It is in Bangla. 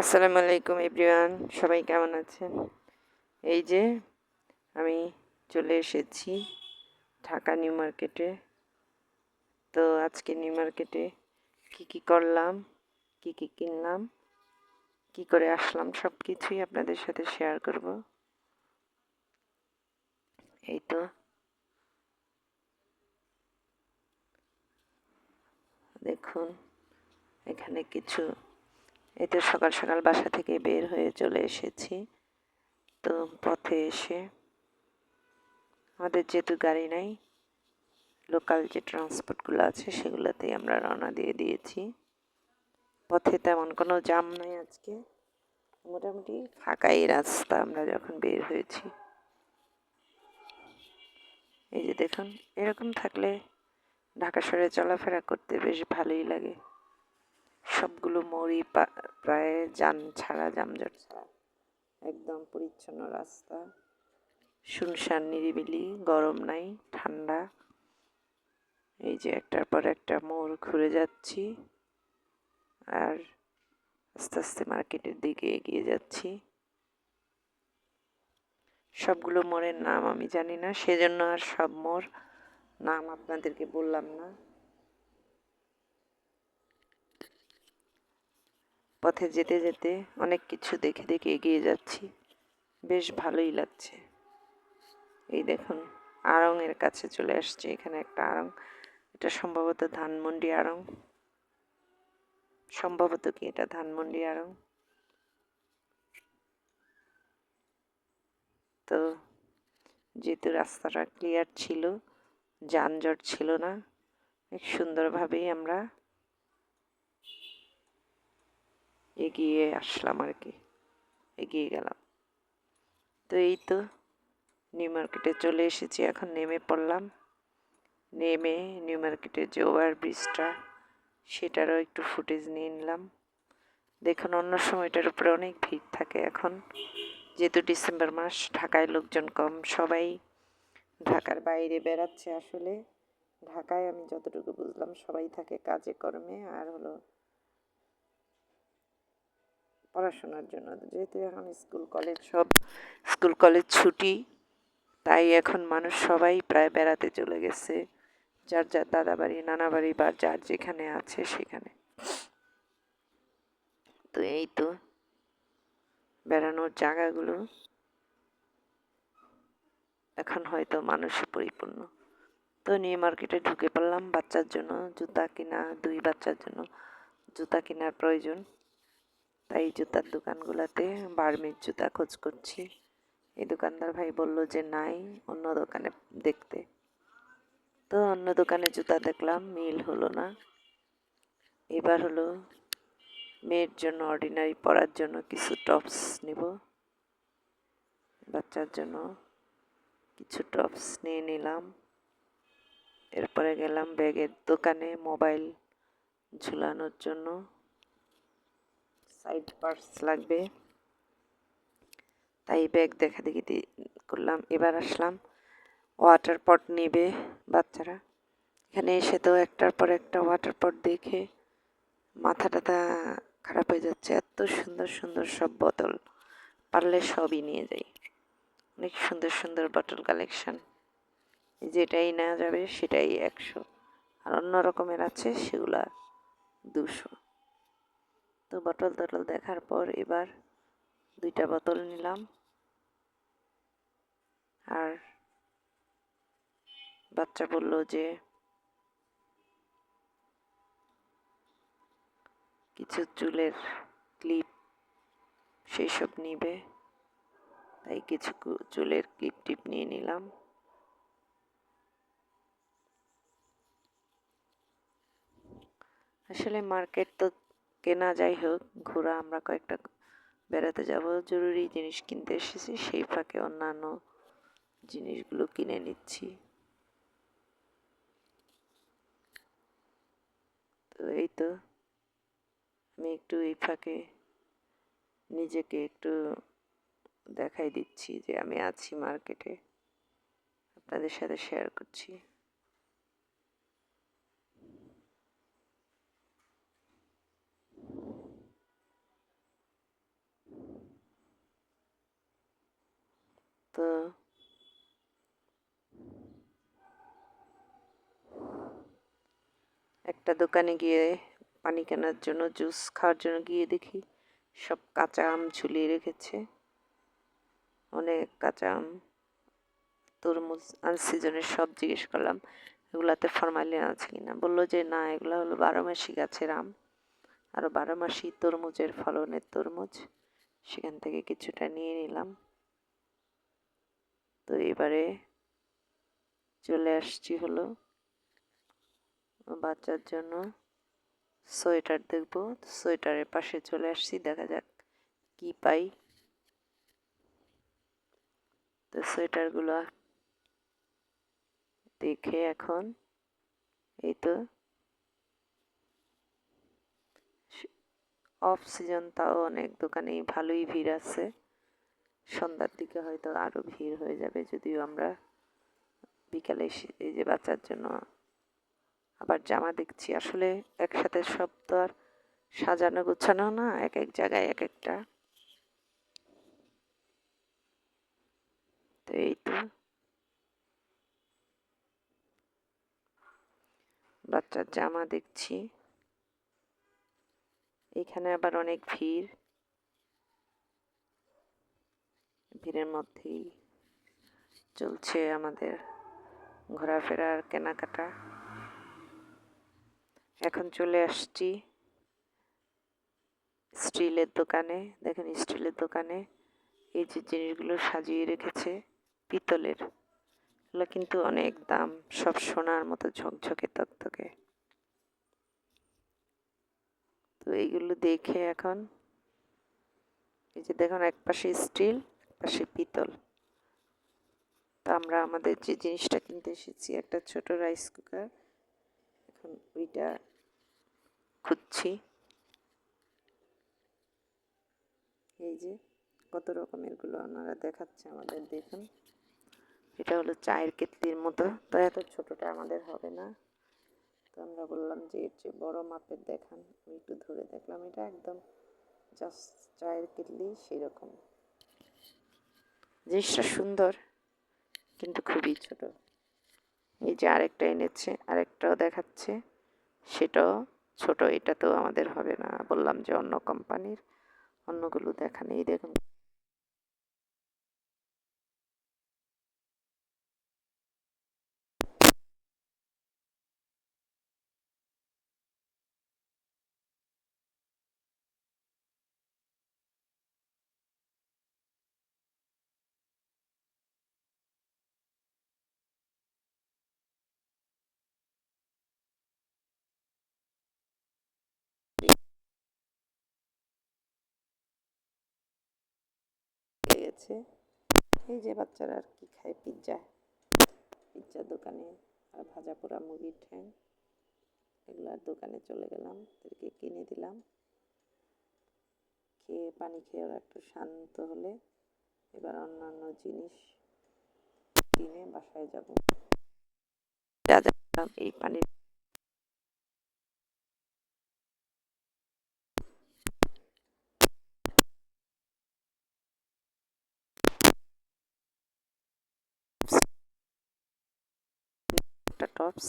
আসসালামু আলাইকুম এভরিওয়ান, সবাই কেমন আছেন? এই যে আমি চলে এসেছি ঢাকা নিউ মার্কেটে। তো আজকে নিউ মার্কেটে কি কি করলাম, কি কি কিনলাম, কি করে আসলাম, সব কিছুই আপনাদের সাথে শেয়ার করব। এই তো। দেখুন, এখানে কিছু এই তো সকাল সকাল বাসা থেকে বের হয়ে চলে এসেছি। তো পথে এসে আমাদের যেহেতু গাড়ি নাই লোকাল যে ট্রান্সপোর্টগুলো আছে সেগুলোতেই আমরা রওনা দিয়ে দিয়েছি। পথে তেমন কোনো জাম নাই আজকে। মোটামুটি ফাঁকাই রাস্তা আমরা যখন বের হয়েছি। এই যে দেখুন, এরকম থাকলে ঢাকা শহরে চলাফেরা করতে বেশ ভালোই লাগে। সবগুলো মোড়ই প্রায় যান ছাড়া যানজট ছাড়া। একদম পরিচ্ছন্ন রাস্তা। শুনশান, নিরিবিলি, গরম নাই, ঠান্ডা। এই যে একটার পর একটা মোড় ঘুরে যাচ্ছি। আর আস্তে আস্তে মার্কেটের দিকে এগিয়ে যাচ্ছি। সবগুলো মোড়ের নাম আমি জানি না, সেজন্য আর সব মোড় নাম আপনাদেরকে বললাম না। পথে যেতে যেতে অনেক কিছু দেখে দেখে এগিয়ে যাচ্ছি। বেশ ভালোই লাগছে। এই দেখুন, আড়ংয়ের কাছে চলে আসছে। এখানে একটা আড়ং। এটা সম্ভবত ধানমন্ডি আড়ং। সম্ভবত কি এটা ধানমন্ডি আড়ং? তো যেহেতু রাস্তাটা ক্লিয়ার ছিল, যানজট ছিল না সুন্দরভাবেই আমরা এগিয়ে আসলাম আর কি। এগিয়ে গেলাম। তো এই তো নিউ মার্কেটে চলে এসেছি। এখন নেমে পড়লাম। নেমে নিউ মার্কেটের যে ওভার ব্রিজটা সেটারও একটু ফুটেজ নিয়ে নিলাম। দেখুন, অন্য সময়টার উপরে অনেক ভিড় থাকে এখন। যেহেতু ডিসেম্বর মাস, ঢাকায় লোকজন কম। সবাই ঢাকার বাইরে বেড়াচ্ছে আসলে। ঢাকায় আমি যতটুকু বুঝলাম, সবাই থাকে কাজে, কর্মে। আর হলো পড়াশোনার জন্য। যেহেতু এখন স্কুল, কলেজ সব স্কুল, কলেজ ছুটি, তাই এখন মানুষ সবাই প্রায় বেড়াতে চলে গেছে। যার যার দাদা বাড়ি নানা বাড়ি বা যার যেখানে আছে সেখানে। তো এই তো বেড়ানোর জায়গাগুলো এখন হয়তো মানুষে পরিপূর্ণ। তো নিউ মার্কেটে ঢুকে পড়লাম বাচ্চার জন্য, জুতা কিনা, দুই বাচ্চার জন্য। জুতা কেনার প্রয়োজন। তাই জুতার দোকানগুলোতে বার্মির জুতা খোঁজ করছি। এই দোকানদার ভাই বলল যে, নাই, অন্য দোকানে দেখতে। তো অন্য দোকানে জুতা দেখলাম, মিল হলো না। এবার হলো মেয়ের জন্য অর্ডিনারি, পরার জন্য কিছু টপস নিব। বাচ্চার জন্য কিছু টপস নিয়ে নিলাম। এরপরে গেলাম ব্যাগের দোকানে মোবাইল ঝুলানোর জন্য। সাইড পার্টস লাগবে। তাই ব্যাগ দেখা দেখি করলাম। এবার আসলাম। ওয়াটার পট নেবে বাচ্চারা। এখানে এসে তো একটার পর একটা ওয়াটার পট দেখে মাথা টাথা খারাপ হয়ে যাচ্ছে। এত সুন্দর সুন্দর সব বোতল। পারলে সবই নিয়ে যাই। অনেক সুন্দর সুন্দর বোতল কালেকশন যেটাই নেওয়া যাবে সেটাই একশো। আর অন্য রকমের আছে সেগুলা দুশো। তো বোতল টটল দেখার পর এবার দুইটা বোতল নিলাম। আর বাচ্চা বলল যে, কিছু চুলের ক্লিপ সেই সব নিবে। তাই কিছু চুলের ক্লিপ টিপ নিয়ে নিলাম। আসলে মার্কেট তো কেনা যাই হোক ঘোরা আমরা কয়েকটা বেড়াতে যাব, জরুরি জিনিস কিনতে এসেছি, সেই ফাঁকে অন্যান্য জিনিসগুলো কিনে নিচ্ছি। তো এই তো, আমি একটু এই ফাঁকে নিজেকে একটু দেখাই দিচ্ছি যে আমি আছি মার্কেটে, আপনাদের সাথে শেয়ার করছি। তো একটা দোকানে গিয়ে পানি কেনার জন্য, জুস খাওয়ার জন্য গিয়ে দেখি সব কাঁচা আম ঝুলিয়ে রেখেছে। অনেক কাঁচা আম, তরমুজ আনসিজনের সব জিজ্ঞেস করলাম, এগুলাতে ফরমালিন আছে কিনা বলল যে, না, এগুলো হলো বারো মাসি গাছের আম। আরও বারো মাসি তরমুজের ফলনের তরমুজ। সেখান থেকে কিছুটা নিয়ে নিলাম। তো এবারে চলে আসছি হলো বাচ্চার জন্য সোয়েটার দেখব। সোয়েটারের পাশে চলে আসছি, দেখা যাক কি পাই। তো সোয়েটারগুলো দেখে এখন, এই তো। অফ সিজন, তাও অনেক দোকানেই ভালোই ভিড় আছে। সন্ধ্যার দিকে হয়তো আরও ভিড় হয়ে যাবে, যদিও আমরা বিকালে এই যে বাচ্চার জন্য আবার জামা দেখছি। আসলে একসাথে সব তো আর সাজানো গোছানো না, এক এক জায়গায় এক একটা। তো এই তো। বাচ্চার জামা দেখছি। এখানে আবার অনেক ভিড়। ভিড়ের মধ্যেই চলছে আমাদের ঘোরাফেরার কেনাকাটা। এখন চলে আসছি স্টিলের দোকানে। দেখেন স্টিলের দোকানে এই যে জিনিসগুলো সাজিয়ে রেখেছে পিতলের। এগুলো কিন্তু অনেক দাম, সব সোনার মতো ঝকঝকে তকতকে। তো এইগুলো দেখে এখন, এই যে দেখুন এক পাশে স্টিল পাশে পিতল। তো আমরা আমাদের যে জিনিসটা কিনতে এসেছি, একটা ছোট রাইস কুকার এখন ওইটা খুঁজছি। এই যে কত রকমেরগুলো ওনারা দেখাচ্ছে আমাদের, দেখুন। এটা হলো চায়ের কেতলির মতো। তো এত ছোটটা আমাদের হবে না। তো আমরা বললাম যে এর চেয়ে বড় মাপের দেখান। আমি একটু ধরে দেখলাম, এটা একদম জাস্ট চায়ের কেটলি সেই রকম জিনিসটা সুন্দর, কিন্তু খুবই ছোট। এই যে আরেকটা এনেছে, আরেকটাও দেখাচ্ছে। সেটাও ছোট, এটা তো আমাদের হবে না। বললাম যে অন্য কোম্পানির অন্যগুলো দেখা নেই দেখুন। গেছে এই যে বাচ্চারা আর কি খায় পিৎজা পিৎজার দোকানে আর ভাজা পোড়া মুরগির ঠ্যাং। এগুলার দোকানে চলে গেলাম তাদেরকে কিনে দিলাম। খেয়ে পানি খেয়ে ওরা একটু শান্ত হলে এবার অন্যান্য জিনিস কিনে বাসায় যাব। যা এই পানির একটা টপস